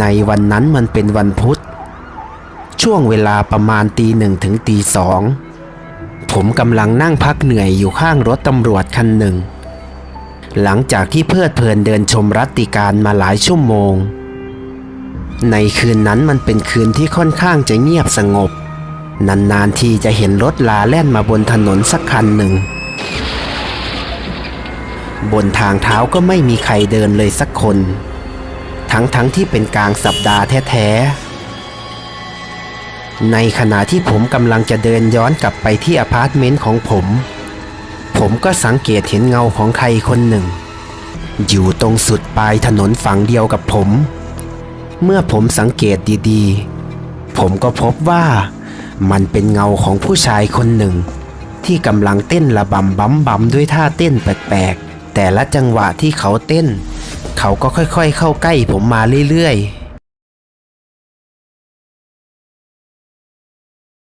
ในวันนั้นมันเป็นวันพุธ ช่วงเวลาประมาณตีหนึ่งถึงตีสอง ผมกำลังนั่งพักเหนื่อยอยู่ข้างรถตำรวจคันหนึ่ง หลังจากที่เพลิดเพลินเดินชมรัตติการมาหลายชั่วโมง ในคืนนั้นมันเป็นคืนที่ค่อนข้างจะเงียบสงบ นานๆทีจะเห็นรถลาแล่นมาบนถนนสักคันหนึ่ง บนทางเท้าก็ไม่มีใครเดินเลยสักคน ทั้งๆทที่เป็นกลางสัปดาห์แท้ๆ ในขณะที่ผมกำลังจะเดินย้อนกลับไปที่อพาร์ตเมนต์ของผม ผมก็สังเกตเห็นเงาของใครคนหนึ่ง อยู่ตรงสุดปลายถนนฝั่งเดียวกับผม เมื่อผมสังเกตดีๆ ผมก็พบว่ามันเป็นเงาของผู้ชายคนหนึ่ง ที่กำลังเต้นระบำบั๊มบัมด้วยท่าเต้นแปลกๆแต่ละจังหวะที่เขาเต้น เขาก็ค่อยๆ เข้าใกล้ผมมาเรื่อยๆ